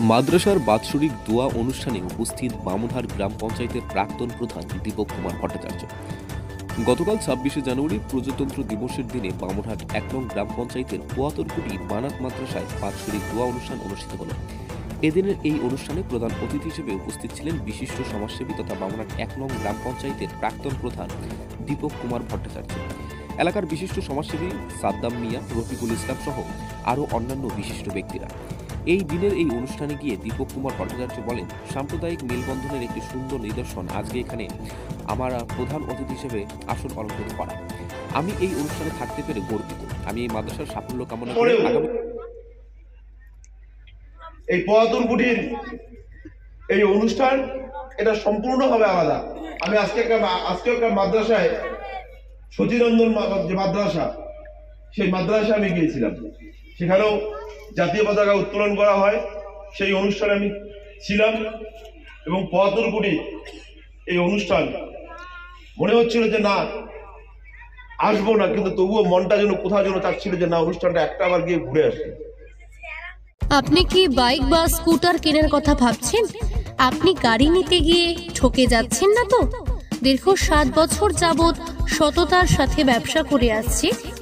মাদ্রাসার বাৎসরিক দোয়া অনুষ্ঠানে উপস্থিত বামুনহাট গ্রাম পঞ্চায়েতের প্রাক্তন প্রধান দীপক কুমার ভট্টাচার্য। গতকাল ছাব্বিশে জানুয়ারি প্রজাতন্ত্র দিবসের দিনে বামুনহাট এক নং গ্রাম পঞ্চায়েতের পোয়াতরকুটি বানাত মাদ্রাসায় বাৎসরিক দোয়া অনুষ্ঠান অনুষ্ঠিত হল। এদিনের এই অনুষ্ঠানে প্রধান অতিথি হিসেবে উপস্থিত ছিলেন বিশিষ্ট সমাজসেবী তথা বামুনহাট এক নং গ্রাম পঞ্চায়েতের প্রাক্তন প্রধান দীপক কুমার ভট্টাচার্য। এলাকার বিশিষ্ট সমাজসেবী সাদ্দাম মিয়া, রফিকুল ইসলাম সহ আরও অন্যান্য বিশিষ্ট ব্যক্তিরা। এই দিনের এই অনুষ্ঠানে গিয়ে দীপক কুমার ভট্টাচার্য বলেন সাম্প্রদায়িক মেলবন্ধনের একটি সুন্দর নিদর্শন আজকে এখানে আমার প্রধান অতিথি হিসেবে আসন অলঙ্কৃত করা আমি এই অনুষ্ঠানে থাকতে পেরে গর্বিত। আমি এই মাদ্রাসার সাফল্য কামনা করে আগামী এই পয়াতুর কুটির এই অনুষ্ঠান এটা সম্পূর্ণভাবে আলাদা। আমি আজকে একটা আজকে একটা মাদ্রাসায় সচিরঞ্জন যে মাদ্রাসা সেই মাদ্রাসায় আমি গিয়েছিলাম। সেখানেও জাতীয় পতাকা উত্তোলন করা হয়। সেই অনুষ্ঠানে আমি ছিলাম এবং পয়াতুর কুটি এই অনুষ্ঠান। মনে হচ্ছিল যে না, আসব না, কিন্তু তবুও মনটা যেন কোথাও যেন চাচ্ছিল যে না, অনুষ্ঠানটা একটা আবার গিয়ে ঘুরে আসে। আপনি কি বাইক বা স্কুটার কেনার কথা ভাবছেন? আপনি গাড়ি নিতে গিয়ে ঠকে যাচ্ছেন না তো? দীর্ঘ সাত বছর যাবৎ সততার সাথে ব্যবসা করে আসছে।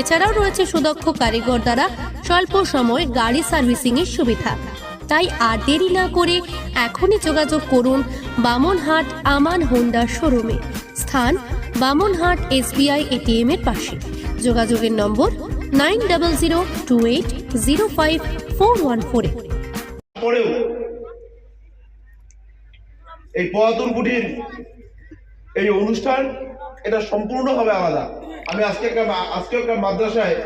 এছাড়াও রয়েছে সুদক্ষ কারিগর দ্বারা স্বল্প সময় গাড়ি সার্ভিসিং এর সুবিধা। তাই আর দেরি না করে এখনই যোগাযোগ করুন বামনহাট আমান হোন্ডা শোরুমে। স্থান বামনহাট এসবিআই এটিএম এর পাশে। যোগাযোগের number nine double zero two eight zero five four one four এই পয়াতুর কুটির, এই অনুষ্ঠান এটা সম্পূর্ণভাবে আলাদা। আমি আজকে আজকে একটা মাদ্রাসায়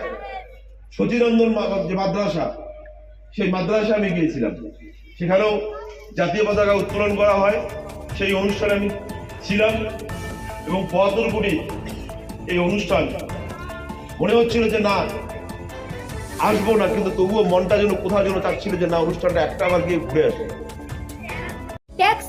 সচিরঞ্জন যে মাদ্রাসা, সেই মাদ্রাসায় আমি গিয়েছিলাম। সেখানেও জাতীয় পতাকা উত্তোলন করা হয়। সেই অনুষ্ঠানে আমি ছিলাম এবং পয়াতুর কুটির এই অনুষ্ঠান। মনে হচ্ছিল যে না, আসব না, কিন্তু তবুও মনটা যেন কোথাও যেন চাচ্ছিল যে না, অনুষ্ঠানটা একটা আবার গিয়ে ঘুরে আসে।